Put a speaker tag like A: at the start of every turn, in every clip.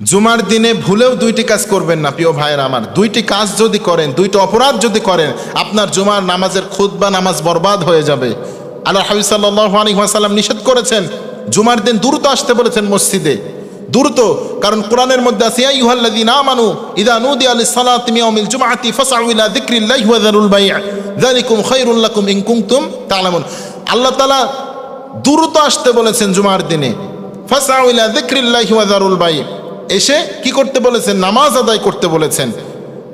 A: জুমার দিনে ভুলেও দুইটি কাজ করবেন না, প্রিয় ভাইয়ের আমার। দুইটি কাজ যদি করেন, দুইটি অপরাধ যদি করেন, আপনার জুমার নামাজের খুদ বা নামাজ বরবাদ হয়ে যাবে। আল্লাহ হাবিব সাল্লাহ আলী নিষেধ করেছেন, জুমার দিন দ্রুত আসতে বলেছেন মসজিদে। দ্রুত, কারণ কোরআনের মধ্যে আছে ইউহাল্লাযীনা আমানু ইযা নুদিয়া লিস-সালাতি ইয়াউমিল জুমআতি ফাসআউ যিকরিল্লাহি ওয়া যারুল বাই' যালিকুম খায়রুল লাকুম ইন কুনতুম তা'লামুন। আল্লাহ তাআলা দ্রুত আসতে বলেছেন জুমার দিনে, ফাসআউ ইলা যিকরিল্লাহি ওয়া যারুল এসে কি করতে বলেছেন? নামাজ আদায় করতে বলেছেন।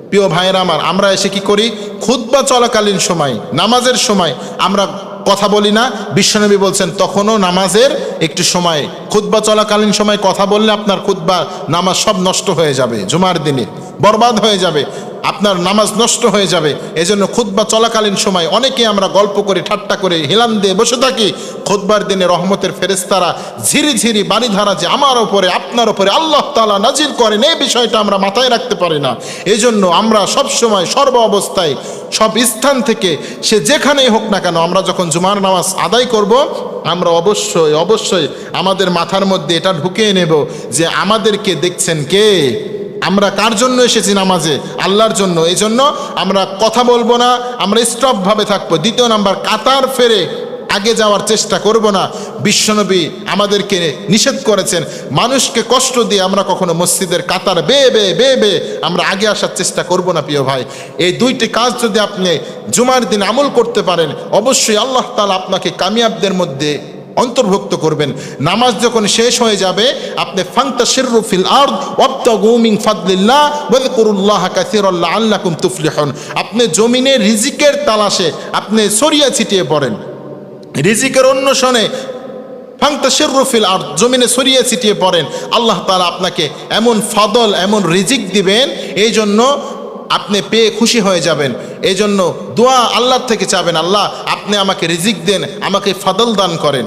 A: প্রিয় ভাইয়েরা আমার, আমরা এসে কি করি? খুতবা চলাকালীন সময়, নামাজের সময় আমরা কথা বলি না। বিশ্বনবী বলছেন, তখনও নামাজের একটি সময়, খুতবা চলাকালীন সময় কথা বললে আপনার খুদ্া নামাজ সব নষ্ট হয়ে যাবে। জুমার দিনে বরবাদ হয়ে যাবে। আপনার নামাজ নষ্ট হয়ে যাবে। এজন্য খুতবা চলাকালীন সময় অনেকে আমরা গল্প করে, ঠাট্টা করে, হেলান দিয়ে বসে থাকি। খুতবার দিনে রহমতের ফেরেস্তারা ঝিরি ঝিরি বাণী ধারা যে আমার ওপরে আপনার ওপরে আল্লাহ তালা নাজিল করেন, এই বিষয়টা আমরা মাথায় রাখতে পারি না। এজন্য আমরা সব সময় সর্ব অবস্থায় সব স্থান থেকে, সে যেখানেই হোক না কেন, আমরা যখন জুমার নামাজ আদায় করব, আমরা অবশ্যই অবশ্যই আমাদের মাথার মধ্যে এটা ঢুকিয়ে নেব যে আমাদেরকে দেখছেন কে? আমরা কার জন্য এসেছি নামাজে? আল্লাহর জন্য। এই জন্য আমরা কথা বলব না, আমরা স্টপভাবে থাকব। দ্বিতীয় নাম্বার, কাতার ফেরে আগে যাওয়ার চেষ্টা করব না। বিশ্বনবী আমাদেরকে নিষেধ করেছেন, মানুষকে কষ্ট দিয়ে আমরা কখনো মসজিদের কাতার বেয়ে বেয়ে বেয়ে বেয়ে আমরা আগে আসার চেষ্টা করব না, প্রিয় ভাই। এই দুইটি কাজ যদি আপনি জুমার দিন আমল করতে পারেন, অবশ্যই আল্লাহ তালা আপনাকে কামিয়াবদের মধ্যে অন্তর্ভুক্ত করবেন। নামাজ যখন শেষ হয়ে যাবে, আপনি ফাংতা শিররুফিল আর্দ ওয়াবতাগু মিন ফাদলিল্লাহ ওয়াযকুরুল্লাহ কাসীরাল্লাহ আল্লাকুম তুফলিহুন। আপনি জমিনে রিজিকের তালাশে আপনি ছড়িয়ে ছিটিয়ে পড়েন। রিজিকের অন্বেষণে ফাংতা শিররুফিল আর জমিনে ছড়িয়ে ছিটিয়ে পড়েন। আল্লাহ তালা আপনাকে এমন ফাদল, এমন রিজিক দিবেন, এই জন্য আপনি পেয়ে খুশি হয়ে যাবেন। এই জন্য দোয়া আল্লাহর থেকে চাবেন, আল্লাহ আপনি আমাকে রিজিক দেন, আমাকে ফাদল দান করেন।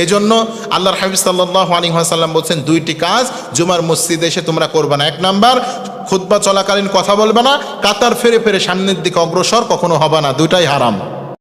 A: এই জন্য আল্লাহর হাবিব সাল্লাহ আলী সাল্লাম বলছেন, দুইটি কাজ, জুমার মসজিদে এসে তোমরা করবে না। এক নাম্বার খুদ্া চলাকালীন কথা বলবে না, কাতার ফেরে ফেরে সামনের দিকে অগ্রসর কখনো হবে না দুটাই হারাম।